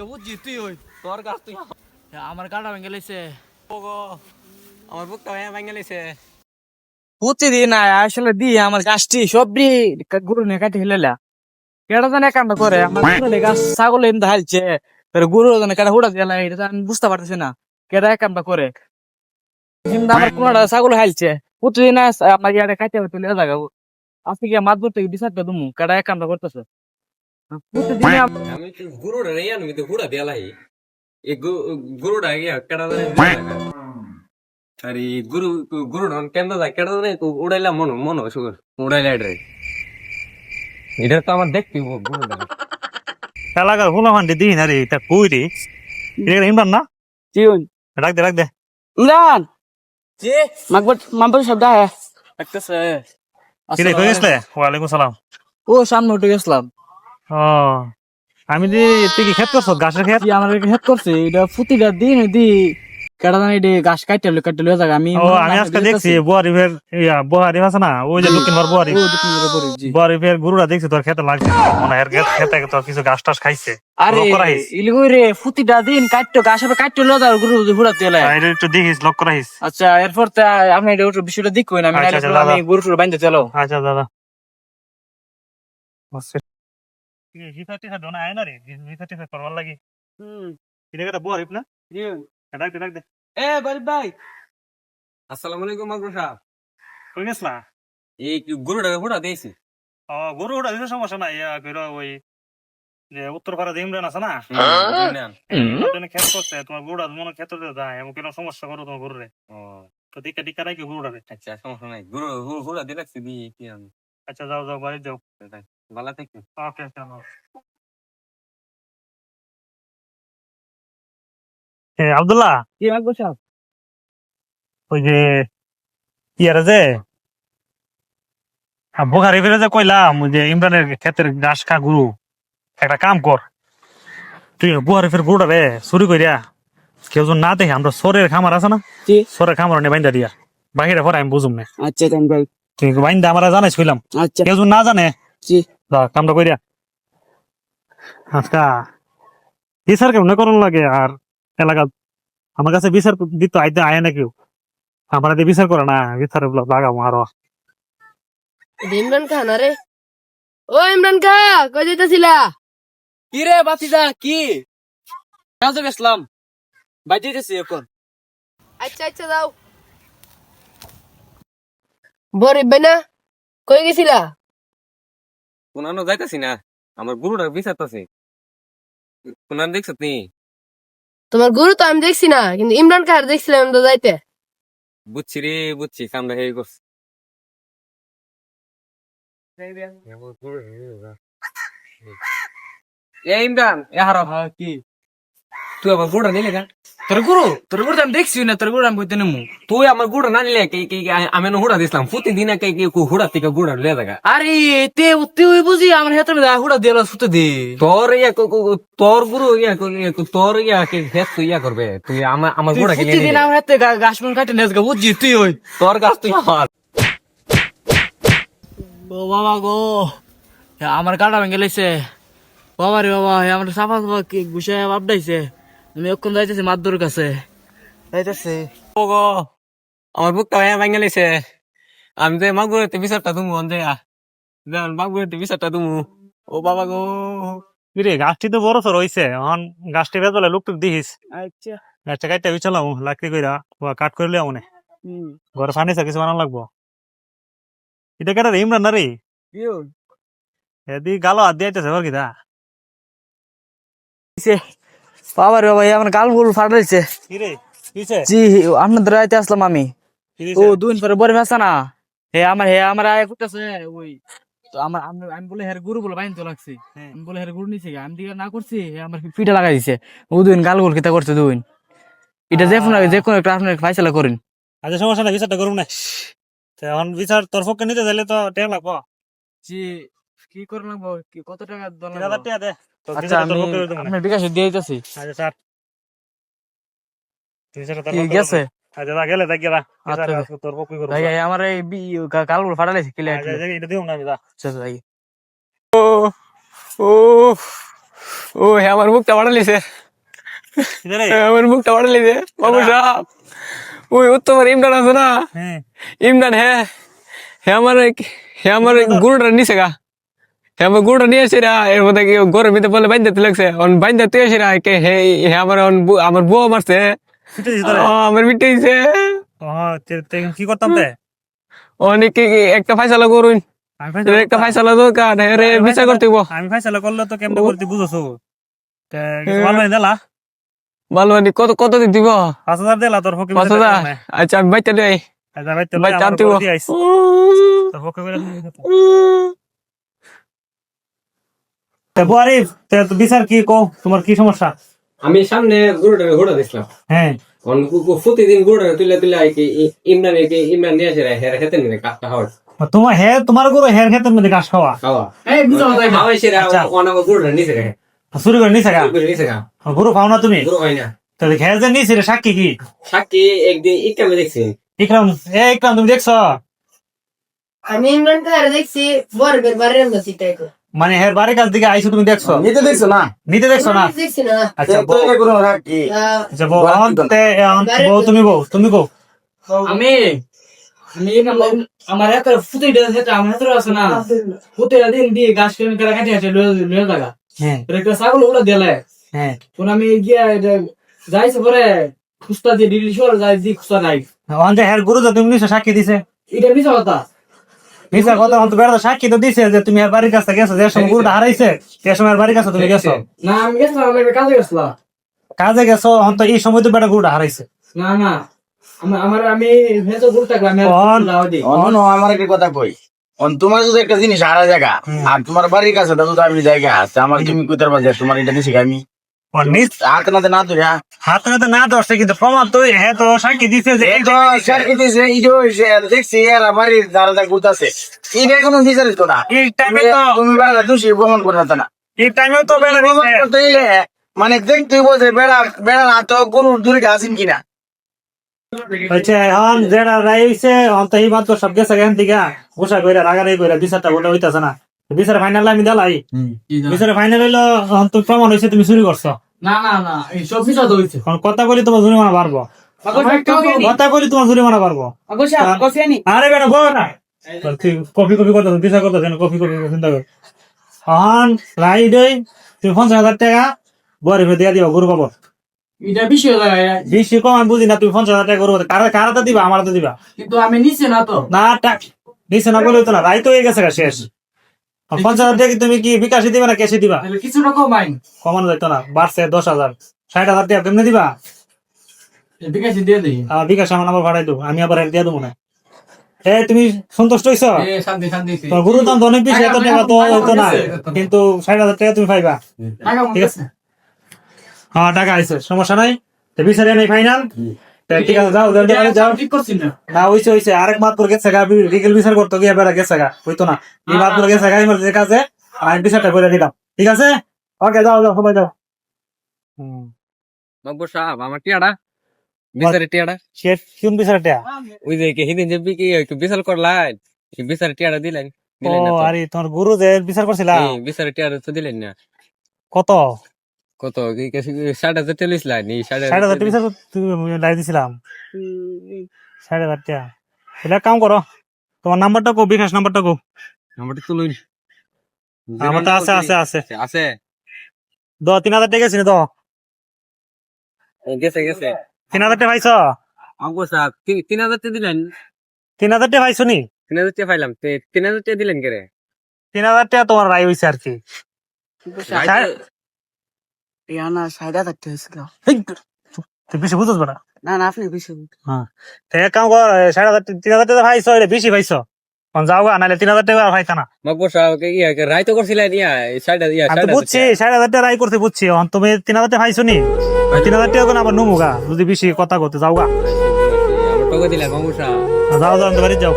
আজকে বুঝছি তুই ওই। তোর গাছ তুই আমার গাড়া ভেঙে লাইছে। ওগো আমার বুকটা ভেঙে ভেঙে লেছে প্রতিদিন আসলে দি আমার গাছটি সবরি গরু নিয়ে কাটি হেলেলা কেটা জানে কামটা করে আমার গাছ ছাগল এমনি হালছে গরু জানে কেটা হুড়া দিয়ে এটা আমি বুঝতে পারতেছি না। কেটা কামটা করে। আমার কোনটা ছাগল হালছে প্রতিদিন আমার ইয়ারে কাটে তুলে আজকে মাছ ধরতে বিচার কেটা করতেছে? আম- আমি তো গুরুটা রে আমি তো হুড়া দিয়া লাই এই গুরুটা গিয়া কেডা জানে? আরে গুরু গুরুটা কেন্দ্র যায়? কেডা জানে? উড়াইলা মন মন সুগর উড়াইলা এটা এটা তো আমার দেখবি গুরুটা এলাকার হুলা ফান্ডি দিই না রে তা কই রে? এটা ইমরান না? চিউন রাখ দে রাখ দে। ইমরান! জি? মাকবর মাকবর শব্দ আয়। দেখতেছে কি রে কই গেছলে? ওয়ালাইকুম সালাম। ও সামনে উঠে গেছিলাম। আমি দি তুই কি ক্ষেত করছ গাছের কি আমার হেড করছে। এটা প্রতিটা দিন দি কেটা জানি এটা গাছ কাটতে কাটতে হলো জায়গা আমি ও আমি আজকে দেখছি বুয়ারি ফের ইয়া বুয়ারি আছে না? ওই যে দক্ষিণ বার বুয়ারি। বুয়ারি ফের গুরুরা দেখছি তোর খেতে লাগছে। মনে হয় খেতে তোর কিছু গাছ টাছ খাইছে। আরে। ইলিগুই রে প্রতিটা দিন কাটতো গাছ হবে কাটতে হলো তার গুরু এটা একটু দেখিস লক্ষ্য রাখিস। আচ্ছা এরপর তা আপনি এটা ওটার বিষয়টা দিক কই না আমি আচ্ছা, আচ্ছা, আমি। গরু টুরু বাইন্ধে চলো। আচ্ছা দাদা। হিফা টিফা দোনা আয় না রে হিফা টিফা করবার লাগি। এটা একটা বুয়ারি না? রাখ দে রাখ দে। এ বাড়ি ভাই। আসসালামু আলাইকুম মাগরু সাহেব। কই গেছলা এই গুরুটা হুড়া দিয়েছি ও গরু ওটা দিতে সমস্যা নাই। ইয়া কইরা ওই যে উত্তর পাড়া ইমরান আছে না? ওখানে ক্ষেত করছে তোমার গরুটা মনে দিয়ে যায়। এমন কোনো সমস্যা করো তোমার গরুরে তো দিকে টিকা রাখি গরুটা রে আচ্ছা সমস্যা নাই। গুরু হুড়া দিয়ে রাখছি দি কি আচ্ছা যাও যাও বাড়ি যাও। ভালো থাকি। ওকে এ আব্দুল্লাহ? কি মাকবর সাহেব। ওই যে ইয়ারে যে বোখারি ফিরে যে কইলাম ওই যে ইমরানের ক্ষেতের ঘাস খা গুরু একটা কাম কর। তুই বুহারি ফের গুরুটা রে চুরি করিয়া কেউ যদি না দেখে আমরা সরের খামার আছে না? জি। সরের খামার নিয়ে বাইন্দা দিয়া। বাহিরে পরে আমি বুঝুম না। আচ্ছা তাম বাইন্দা আমরা জানাই শুইলাম আচ্ছা। কেউ না জানে জি। যা কামটা করিয়া আচ্ছা বিচার কেমন করুন লাগে আর এলাকা আমার কাছে বিচার দিত আইতে আয় না কেউ। আমার দিয়ে বিচার করে না বিচার লাগাবো আরও। ইমরান খান আরে। ও ইমরান খা কই যাইতাছিলা? কি রে বাতিজা কি? কাজে গেছিলাম। এখন। আচ্ছা আচ্ছা যাও। বরিব বেনা কই গেছিলা? কোনানো যাইতাছি না আমার গুরুটা বিচারতাছে কোনান দেখছ নি তোমার গুরু তো আমি দেখছি না কিন্তু ইমরান কাহার দেখছিলাম তো যাইতে। বুঝছি রে বুঝছি কামরা হেই করছি। এ ইমরান এ হারো হ্যাঁ কি? তুই আমার গুড়া নিলে কেন? তোর গুরু তোর গুরু আমি দেখছি না তোর গুরু আমি কইতে নেমু। তুই আমার গুড়া না নিলে কে কে আমি হুড়া দিছিলাম। প্রতিদিন কে কে হুড়া থেকে গুড়া লিয়ে দেখা আরে তে তুই বুঝি আমার মধ্যে হুড়া দিল সুতে দে। তোর ইয়া তোর গুরু ইয়া তোর ইয়া কে হেস তুই ইয়া করবে? তুই আমার আমার গুড়া কে প্রতিদিন আমার হাতে গাছ মন কাটে নেস গা বুঝছি তুই ওই তোর গাছ তুই আমার বাবা গো আমার গাড়া ভেঙে লাইছে। বাবা রে বাবা আমার সাফা সাফা গুছায় আপডাইছে আমি অক্ষণ যাইতেছি মাদ্দুর কাছে। যাইতেছি। ও গো আমার বুকটা ভেঙে ভেঙে লেছে আমি যে মাগুরেতে বিচারটা তুমি অন দেয়া যেমন মাগুরেতে বিচারটা তুমি ও বাবা গো। রে গাছটি তো বড় সর হইছে। এখন গাছটি বেজলে লুকটুক দিস আচ্ছা। গাছটা কাটতে বিছালাম লাকড়ি কইরা। ওয়া কাট করলে আমনে হুম। ঘরে ফার্নিচার কিছু বানানো লাগবো। এটা কেটে ইমরান না রে? এদি গালো হাত দিয়েছে এবার কিতা বাবা রে বাবা আমার গাল গুল ফাটাইছে। জি আপনাদের রাইতে আসলাম আমি। ও দুদিন পরে বরে ভেসা না। হে আমার হে আমার আয় করতেছে। ওই তো আমার আমি আমি বলে হের গুরু বলে বাইন তো লাগছি। হ্যাঁ। আমি বলে হের গুরু নিছে আমি দিকে না করছি হে আমার পিঠা লাগাই দিছে। ও দুদিন গাল গোল কিতা করছে দুদিন এটা যে কোনো যে কোনো একটা আপনার ফাইসলা করেন। আচ্ছা সমস্যা নাই বিচারটা করুন না। এখন বিচার তোর পক্ষে নিতে চাইলে তো টেক লাগবো। জি কি করে লাগবো কত টাকা দে। আচ্ছা বিচারটা আমি তোর পক্ষে করে দেবো না। আপনার বিকাশে দিয়ে দিতেছি। আচ্ছা স্যার। বিচারটা তোর কি পক্ষে গেছে? করব। আচ্ছা যা গেলে দেখ গেলা আচ্ছা, বিচার আচ্ছা। তোর পক্ষে করব। ভাই ভাই, আমার এই গাল গোল ফাটাইছে ক্লিয়ার আচ্ছা, আচ্ছা, এটা দিও না আমি যা। আচ্ছা ভাই। ও ও ও হ্যাঁ আমার মুখটা বাড়ালিছে ইদারে আমার মুখটা বাড়ালিছে বাবু সাহেব ওই উত্তমের ইমরান আছে না? হ্যাঁ। ইমরান হ্যাঁ হ্যাঁ আমার হ্যাঁ আমার গুরুটা নিছে গা। হ্যাঁ আমার গুরুটা নিয়ে আসে রা এর মধ্যে কি গরম ভিতরে বলে বাইন্দা লাগছে অন বাইন্দা তুই আসে রা কে হে হে আমার অন আমার বউ মারছে। আমার মিটে দিছে ও তে- তে কি করতাম তে? অনেক একটা ফাইসালা করুন। একটা ফাইসালা দরকার হ্যাঁ রে বিচার করতে আমি ফাইসালা করলে তো কেমনে করতে বুঝছ? তে ভালো নাই দিলা? ভালো মানে কত কত দিব? পাঁচ হাজার দিলা তোর ফকির পাঁচ হাজার? আচ্ছা আমি বাইতে লই আচ্ছা ভাই জানতে হইব। তোর ফকির তো বিচার কি কো তোমার কি সমস্যা? আমি সামনে গুরুটা ঘোড়া দিছিলাম হ্যাঁ। প্রতিদিন গুরুটা তুলে তুলে আইকি ইমরান একে ইমরান নিয়ে আসে হের হেতে নিয়ে কাটটা হয় তোমার হে তোমার গরু হের ক্ষেতের মধ্যে ঘাস খাওয়া? খাওয়া। এই বুঝো না তাই না। খাওয়াই সেরা আচ্ছা। অনেক গুরুটা নিছে রে চুরি করে নিছে গা? গুরু গা। গরু খাও না তুমি? গুরু হয় না। তাহলে খেয়ে যে নিছে রে সাক্ষী কি? সাক্ষী একদিন ইকামে দেখছি। ইকরাম এ ইকরাম তুমি দেখছ? আমি ইমরান দেখছি বরবের আমরা সিটাই করে। মানে হের বাড়ির কাছ দিকে আইসো তুমি দেখছ? নিতে দেখছ না। নিতে দেখছ না? আচ্ছা তো বউ- কোনো রাখি আচ্ছা বউ বউ তুমি বউ তুমি বউ আমি আমি আমার এত সেটা আমার এত আছে না। ফুটিটা দিন দিয়ে গাছ কেমন করে কাটি আছে লয়ে লাগা হ্যাঁ। একটা ছাগল ওগুলো দিলে হ্যাঁ। কোন আমি গিয়া এটা যাইছে পরে খুস্তা দিয়ে যাই দি খুস্তা নাই যে হের গুরু যে তুমি সাক্ষী দিছে? এটা মিশা কথা। নিছা কথা তো বেড়া সাক্ষী তো দিছে যে তুমি হের বাড়ির কাছে গেছো যে সময় গুরুটা হারাইছে সে সময় বাড়ির কাছে তুমি গেছো। না আমি গেছিলাম আমি কাজে গেছিলাম। কাজে গেছো এখন তো এই সময় তো বেড়া গুরুটা হারাইছে। না না আমার- আমি অন- একটা কথা কই। তোমার যদি একটা জিনিস হারা জায়গা আর তোমার বাড়ির কাছে দাদু আমি জায়গা আছে আমার তুমি কোথার বাজে তোমার এটা নিছি আমি? না ধরে হাতে হাতে না ধরছে কিন্তু প্রমাণ তো হ্যাঁ তো সাক্ষী দিছে যে এই তো দিছে। এই যে হইছে, দেখছি এরা বাড়ির দাঁড়া দাঁড়া ঘুরতাছে। এটা কোনো বিচারিত না। এই টাইমে তো তুমি বেড়া দোষী প্রমাণ করে না। এই টাইমে তো বেড়া প্রমাণ দিছে। করতে গেলে মানে দেখতে যে বেড়া বেড়া না তো গরুর দূরে আছেন কিনা। হচ্ছে এখন যেটা রাই হইছে এখন তো মাত্র সব গেছে এখান থেকে। গোসা কইরা রাগারাই কইরা বিচারটা গোটা হইতাছে না। বিচার ফাইনাল আমি দিলাই। বিচার ফাইনাল হইল এখন তো প্রমাণ হইছে তুমি চুরি করছ। না না না এই সব মিশা হইছে এখন কথা বলি তোমার জরিমানা পারব কথা বলি তোমার জরিমানা কফি আরে বেটা বল। না কপি করতেছ বিচার করতেছ কপি কপি চিন্তা কর। এখন রাই দই তুমি পঞ্চাশ হাজার টাকা বরে ফেলে দিয়া দিবা গরু পাবো এটা বিষয় বেশি কম আমি বুঝি না তুমি পঞ্চাশ হাজার টাকা গরু পাবো। কারা কারাতে দিবা? আমার তো দিবা। কিন্তু আমি নিচে না তো। না নিচে না বলে তো না রাই তো হয়ে গেছে শেষ। পঞ্চাশ হাজার টাকা তুমি কি বিকাশে দিবা না ক্যাশে দিবা? কিছু রকম কমানো যাইতো না বাড়ছে দশ হাজার। ষাট হাজার টাকা কেমনে দিবা? বিকাশে দিয়ে দিই। আর বিকাশ আমার নাম্বার ভাড়াই দেবো আমি আবার দিয়ে দেবো না। এ তুমি সন্তুষ্ট হইছ? এ শান্তি শান্তি তোমার গুরুর দাম অনেক বেশি এত টাকা তো হইতো না। কিন্তু ষাট হাজার টাকা তুমি পাইবা। ঠিক আছে? হ্যাঁ টাকা আইছে সমস্যা নাই। তো বিচারে নেই ফাইনাল ঠিক আছে যাও যাও ঠিক করছি না না হইছে হইছে। আরেক মাত করে গেছে গা বিকেল বিচার করতে গিয়ে বেড়া গেছে গা হইতো না। এই মাত করে গেছে গা ইমার্জেন্সি কাজে আর বিচারটা করে দিলাম। ঠিক আছে? ওকে যাও যাও সবাই যাও। হুম। বাবু সাহেব আমার টিয়াটা? বিচারে কোন বিচারটা ওই যে কি হিদিন যে বিকি একটু করলাই। বিচারে টিয়াটা দিলেন ও দিলেন না আরে তোমার গুরু যে বিচার করছিলা? বিচারে টিয়াটা তো দিলেন না। কত? কত? কি ষাট হাজার টেলিস লাইন ষাট হাজার টাকা বিচার তুমি লাই দিছিলাম। ষাট হাজার টাকা। এক কাম করো তোমার নাম্বারটা কো বিকাশ নাম্বারটা কো। আমারটা তুলুন আমারটা আছে আছে আছে। আছে। দ তিন হাজার টাকা গেছি দ? গেছে গেছে। তিন হাজার টাকা পাইছ? আঙ্কু সাহেব তিন- হাজার টাকা দিলেন? তিন হাজার টাকা পাইছো নি? তিন হাজার টাকা পাইলাম। তে- তিন হাজার টাকা দিলেন কে রে তিন হাজার টাকা তোমার রায় হয়েছে আর কি। না এই, তুই বেশি বুঝছ না। না না আপনি বেশি হ্যাঁ। তো এক কাম কর এ, ষাট হাজার তিন হাজার টাকা পাইছো এটা বেশি পাইছো। এখন যাও গা নাহলে তিন হাজার টাকা আর পাইতা না। মাকবর সাহেব ইয়া রায় তো করছিলেন ইয়া ষাট ইয়া আমি ষাট তো হাজার বুঝছি ষাট হাজার টাকা রায় করতে বুঝছি। এখন তুমি তিন হাজার টাকা পাইছো নি? ওই তিন হাজার টাকা আবার যদি বেশি কথা করতে যাও গা। সাহেব বাড়ি যাও।